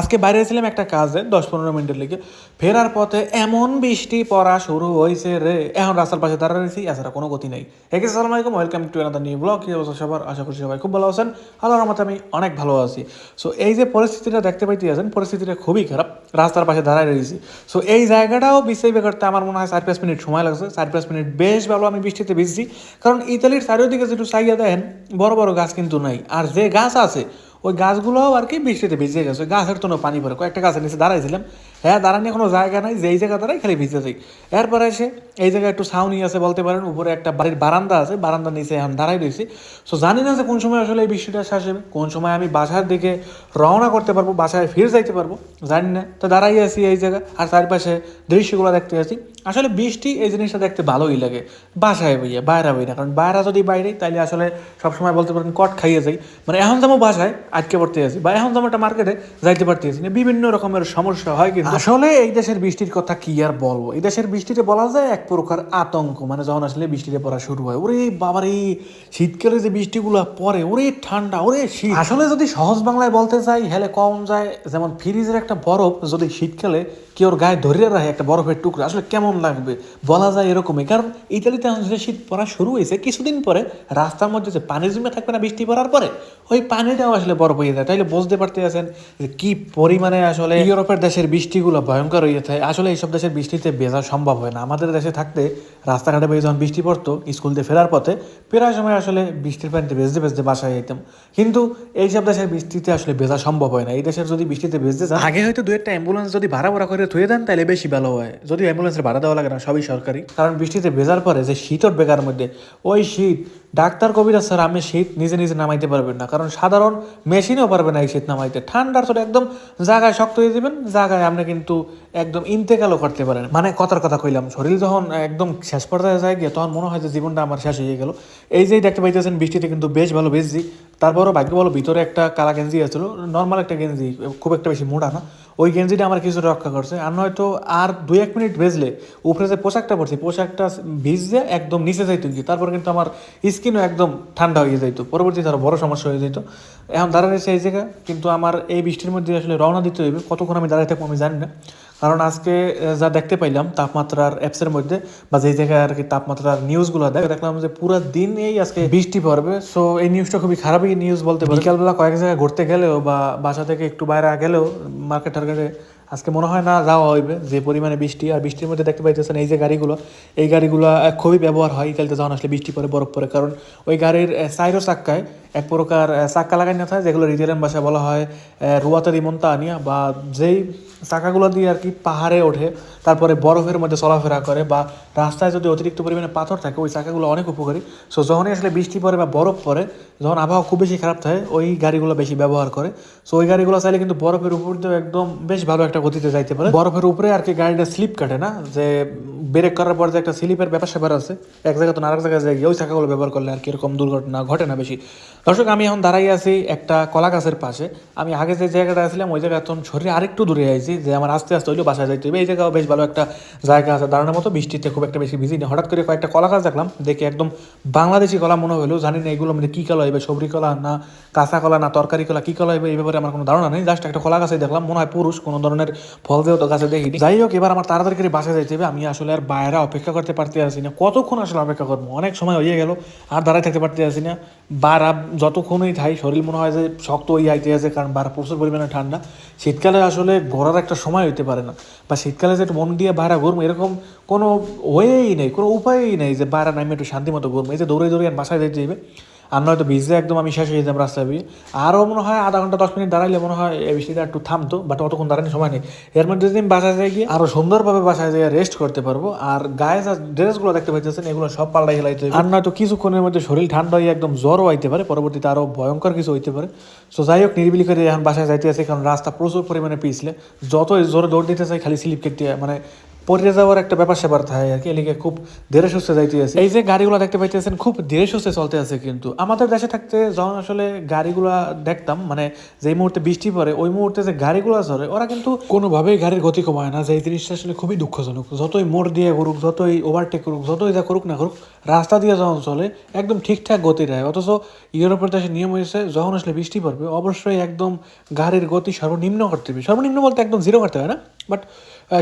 আজকে বাইরে ছিলাম একটা কাজে, দশ পনেরো মিনিটের লেগে। ফেরার পথে এমন বৃষ্টি পড়া শুরু হয়েছে রে। এখন রাস্তার পাশে দাঁড়া রয়েছি, এছাড়া কোনো গতি নেই। একে সালাম আলাইকুম welcome to another new blog কি অবস্থা সবার? আশা করছি সবাই খুব ভালো আছেন। আল্লাহর মতো আমি অনেক ভালো আছি। সো এই যে পরিস্থিতিটা দেখতে পাইতে আছেন পরিস্থিতিটা খুবই খারাপ। রাস্তার পাশে দাঁড়ায় রয়েছি। সো এই জায়গাটাও বিছাইবে করতে আমার মনে হয় চার পাঁচ মিনিট সময় লাগছে। চার পাঁচ মিনিট বেশ ভালো আমি বৃষ্টিতে ভিজছি। কারণ ইতালির চারিদিকে যেটু চাইয়া দেখেন, বড় বড় গাছ কিন্তু নাই। আর যে গাছ আছে ওই গাছগুলোও আর কি বৃষ্টিতে ভিজে গেছে। গাছের তো পানি পড়ে। কয়েকটা গাছের নিচে দাঁড়াইছিলাম হ্যাঁ দাঁড়ানি কোনো জায়গা নাই। যেই জায়গা দাঁড়াই খালি ভিজে যাই এরপরে এসে এই জায়গায় একটু ছাউনি আছে বলতে পারেন। উপরে একটা বাড়ির বারান্দা আছে। বারান্দার নিচে এখন দাঁড়াই রয়েছি। সো জানি না যে কোন সময় আসলে এই বৃষ্টিটা হবে। কোন সময় আমি বাসার দিকে রওনা করতে পারব, বাসায় ফিরে যাইতে পারব, জানি না। তো দাঁড়াই আছি এই জায়গা। আর চারপাশে দৃশ্যগুলো দেখতে আছি আসলে বৃষ্টি এই জিনিসটা দেখতে ভালোই লাগে। বাসায় বইয়ে, বাইরে বই না। কারণ বাইরে যদি বাইরে, তাইলে আসলে সবসময় বলতে পারেন কট খাইয়ে যাই। মানে এখন যেমন বাসায় আটকে পড়তে আছি। বা এখন যেমন একটা মার্কেটে যাইতে পারতে আছি না। বিভিন্ন রকমের সমস্যা হয় কিন্তু আসলে এই দেশের বৃষ্টির কথা কি আর বলব? এই দেশের বৃষ্টিতে বলা যায় এক প্রকার আতঙ্ক। মানে যখন আসলে বৃষ্টিতে পড়া শুরু হয় ওরে বাবার এই শীতকালে যে বৃষ্টিগুলো পড়ে ওরে ঠান্ডা ওরে শীত। আসলে যদি সহজ বাংলায় বলতে চাই হেলে কম যায় যেমন ফ্রিজের একটা বরফ যদি শীতকালে কেউ গায়ে ধরিয়ে রাখে একটা বরফের টুকরা আসলে কেমন লাগবে? বলা যায় এরকমই। কারণ ইতালিতে যে শীত পড়া শুরু হয়েছে কিছুদিন পরে রাস্তার মধ্যে যে পানি জমে থাকবে না বৃষ্টি পড়ার পরে ওই পানিটাও আসলে বরফ হয়ে যায়। তাইলে বুঝতে পারতে আছেন যে কি পরিমাণে আসলে ইউরোপের দেশের বৃষ্টিগুলো ভয়ঙ্কর হয়ে থাকে আসলে এইসব দেশের বৃষ্টিতে ভেজা সম্ভব হয় না। আমাদের দেশে থাকতে রাস্তাঘাটে বেরিয়ে যখন বৃষ্টি পড়তো স্কুল থেকে ফেরার পথে ফেরার সময় আসলে বৃষ্টির পানিতে ভেজতে ভেজতে বাসায় যেতাম। কিন্তু এইসব দেশের বৃষ্টিতে আসলে ভেজা সম্ভব হয় না। এই দেশের যদি বৃষ্টিতে ভেজতে চান আগে হয়তো দু একটা অ্যাম্বুলেন্স যদি ভাড়া ভাড়া করে থুয়ে দেন তাহলে বেশি ভালো হয়। যদি অ্যাম্বুলেন্সের ভাড়া দেওয়া লাগে না সবই সরকারি। কারণ বৃষ্টিতে ভেজার পরে যে শীতর বেকার মধ্যে ওই শীত ডাক্তার কবিরা স্যার, আপনি শীত নিজে নিজে নামাইতে পারবেন না, কারণ সাধারণ মেশিনেও পারবে না এই শীত নামাইতে। ঠান্ডার চোট একদম জায়গায় শক্ত হয়ে দেবেন জায়গায় আপনি কিন্তু একদম ইন্তেকালও করতে পারেন। মানে কথার কথা কইলাম, শরীর যখন একদম শেষ পর্যায়ে যায় গিয়ে তখন মনে হয় যে জীবনটা আমার শেষ হয়ে গেল। এই যে দেখতে পাইতেছেন বৃষ্টিতে কিন্তু বেশ ভালো বেশি তারপরও ভাগ্য বলো, ভিতরে একটা কালা গেঞ্জি আছিল নর্মাল একটা গেঞ্জি, খুব একটা বেশি মোটা না। ওই গেঞ্জিটা আমার কিছু রক্ষা করছে। আর নয়তো আর দুই এক মিনিট ভেজলে উপরে যে পোশাকটা পরছি, পোশাকটা ভিজে একদম নিচে যাইতো কি তারপর কিন্তু আমার স্কিনও একদম ঠান্ডা হয়ে যাইতো। পরবর্তীতে আরও বড় সমস্যা হয়ে যেত এখন দাঁড়াচ্ছে সেই জায়গা কিন্তু আমার এই বৃষ্টির মধ্যে আসলে রওনা দিতে হইবে। কতক্ষণ আমি দাঁড়াই থাকব আমি জানি না। কারণ আজকে যা দেখতে পাইলাম, তাপমাত্রার অ্যাপসের মধ্যে বা যেই জায়গায় আর কি তাপমাত্রার নিউজগুলো দেখ দেখলাম যে পুরো দিনেই আজকে বৃষ্টি পড়বে। সো এই নিউজটা খুবই খারাপই নিউজ বলতে পারি বিকালবেলা কয়েক জায়গায় ঘুরতে গেলেও বা বাসা থেকে একটু বাইরে গেলেও মার্কেট টার্কেটে আজকে মনে হয় না যাওয়া হইবে, যে পরিমাণে বৃষ্টি, আর বৃষ্টির মধ্যে দেখতে পাইতেছেন এই যে গাড়িগুলো, এই গাড়িগুলো খুবই ব্যবহার হয় ইতালিতে যখন আসলে বৃষ্টি পরে, বরফ পরে, কারণ ওই গাড়ির সাইরো চাক্কায় এক প্রকার চাক্কা লাগাই না থাকে যেগুলো রিটেলের ভাষায় বলা হয় রুয়াতে রিমন্তা আনিয়া বা যেই চাকাগুলো দিয়ে আর কি পাহাড়ে ওঠে, তারপরে বরফের মধ্যে চলাফেরা করে, বা রাস্তায় যদি অতিরিক্ত পরিমাণে পাথর থাকে, ওই চাকাগুলো অনেক উপকারী। সো যখনই আসলে বৃষ্টি পড়ে বা বরফ পড়ে যখন আবহাওয়া খুব বেশি খারাপ থাকে, ওই গাড়িগুলো বেশি ব্যবহার করে। সো ওই গাড়িগুলো চাইলে কিন্তু বরফের উপর দিয়ে একদম বেশ ভালো একটা গতিতে যাইতে পারে। বরফের উপরে আর কি গাড়িটা স্লিপ কাটে না, যে ব্রেক করার পর যে একটা স্লিপের ব্যাপার স্যাপার আছে, এক জায়গা তো আরেক জায়গায় গিয়ে ওই চাকাগুলো ব্যবহার করলে আর কি এরকম দুর্ঘটনা ঘটে না বেশি। দর্শক, আমি এখন দাঁড়াই আছি একটা কলা গাছের পাশে। আমি আগে যে জায়গাটা আসলাম ওই জায়গা এখন সরে আরেকটু দূরে আইছি, যে আমার আস্তে আস্তে হইলেও বাসায় যাইতে হবে এই জায়গাও বেশ ভালো একটা জায়গা আছে দাঁড়ানোর মতো, বৃষ্টিতে খুব একটা বেশি বিজি নেই। হঠাৎ করে কয়েকটা কলা গাছ দেখলাম, দেখে একদম বাংলাদেশি কলা মনে হলো, জানি না এগুলো মানে কী কলা হইবে সবরি কলা না কাঁচা কলা না তরকারি কলা, কী কলা হইবে এই ব্যাপারে আমার কোনো ধারণা নেই। জাস্ট একটা কলা গাছে দেখলাম, মনে হয় পুরুষ, কোনো ধরনের ফল দেও, তো গাছে দেখিনি। যাই হোক এবার আমার তাড়াতাড়ি করে বাসায় যাইতে হবে। আমি আসলে আর বাইরে অপেক্ষা করতে পারতে আসি না। কতক্ষণ আসলে অপেক্ষা করব? অনেক সময় হয়ে গেল, আর দাঁড়ায় থাকতে পারতে আসি না। বারা যতক্ষণই থাই শরীর মনে হয় যে শক্ত হয়ে আইতে আছে, কারণ বার প্রচুর পরিমাণে ঠান্ডা। শীতকালে আসলে ঘোরার একটা সময় হইতে পারে না। বা শীতকালে যে মন দিয়ে বাইরে ঘুরবো, এরকম কোনো ওয়েই নেই, কোনো উপায়ই নেই যে বাইরে নামে একটু শান্তি মতো ঘুরবো। এই যে দৌড়ে দৌড়ে বাসায় যেতে যাবে আর নয়তো ভিজে একদম আমি শেষ হয়ে যেতাম রাস্তায় দিয়ে আরও মনে হয় আধা ঘণ্টা, দশ মিনিট দাঁড়াইলে মনে হয় এই বৃষ্টিটা একটু থামতো বাট অতক্ষণ দাঁড়ানোর সময় নেই। এর মধ্যে যদি আমি বাসায় যাই গিয়ে আরও সুন্দরভাবে বাসায় যেয়ে রেস্ট করতে পারব। আর গায়ে যা ড্রেসগুলো দেখতে পাইতেছেন, এগুলো সব পাল্টাই হেলাইতে আর নয়তো কিছুক্ষণের মধ্যে শরীর ঠান্ডা হয়ে একদম জ্বরও আইতে পারে, পরবর্তীতে আরও ভয়ঙ্কর কিছু হইতে পারে। সো যাই হোক, নিরিবিলি করে এখন বাসায় যাইতে আছে, কারণ রাস্তা প্রচুর পরিমাণে পিছলে। যতই জোরে দৌড় দিতে চাই, খালি স্লিপ কেটে মানে পড়ে যাওয়ার একটা ব্যাপার স্যাপার থাকে আর কি। এদিকে খুব ধীরে সুস্থে যাইতে আছে। এই যে গাড়িগুলো দেখতে পাইতেছেন, খুব ধীরে সুস্থে চলতে আছে কিন্তু। আমাদের দেশে থাকতে যখন আসলে গাড়িগুলা দেখতাম মানে যেই মুহূর্তে বৃষ্টি পড়ে, ওই মুহূর্তে যে গাড়িগুলো চলে ওরা কিন্তু কোনোভাবেই গাড়ির গতি কমায় না। যে এই জিনিসটা আসলে খুবই দুঃখজনক। যতই মোড় দিয়ে করুক, যতই ওভারটেক করুক, যতই যা করুক না করুক, রাস্তা দিয়ে যখন চলে, একদম ঠিকঠাক গতি দেয়। অথচ ইউরোপের দেশে নিয়ম হয়েছে যখন আসলে বৃষ্টি পড়বে, অবশ্যই একদম গাড়ির গতি সর্বনিম্ন করতে হবে। সর্বনিম্ন বলতে একদম জিরো করতে হয় না? বাট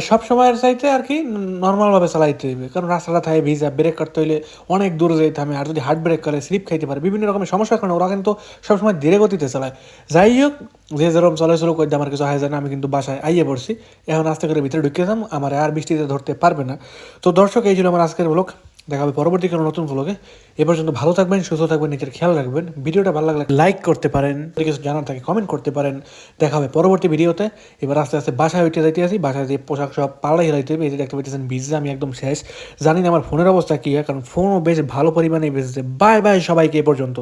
সব সময়ের চাইতে আর কি নর্মালভাবে চালাইতে হইবে। কারণ রাস্তাটা থাকে ভিজা ব্রেক করতে হইলে অনেক দূরে যেতে হবে আর যদি হার্ট ব্রেক করে স্লিপ খাইতে পারে, বিভিন্ন রকমের সমস্যার কারণে ওরা কিন্তু সবসময় ধীরে গতিতে চালায়। যাই হোক, যে যেরকম চলাচল করতে আমার কিছু হয় না, আমি কিন্তু বাসায় আইয়ে পড়ছি। এখন আস্তে করে ভিতরে ঢুকে যাম, আমার আর বৃষ্টিতে ধরতে পারবে না। তো দর্শক, এই ছিল আমার আজকের ব্লগ দেখা হবে পরবর্তী কোনো নতুন ব্লগে এ পর্যন্ত ভালো থাকবেন, সুস্থ থাকবেন, নিজের খেয়াল রাখবেন। ভিডিওটা ভালো লাগলে লাইক করতে পারেন কিছু জানার থাকে কমেন্ট করতে পারেন। দেখা হবে পরবর্তী ভিডিওতে। এবার আস্তে আস্তে বাসায় উঠে যাইতে আসি। বাসায় যে পোশাক সব পাল্লাই হেলাইতে হবে, এই যে দেখতে পাচ্ছেন ভিজে আমি একদম শেষ। জানি না আমার ফোনের অবস্থা কী হয়, কারণ ফোনও বেশ ভালো পরিমাণে বেজেছে। বাই বাই সবাইকে এ পর্যন্ত।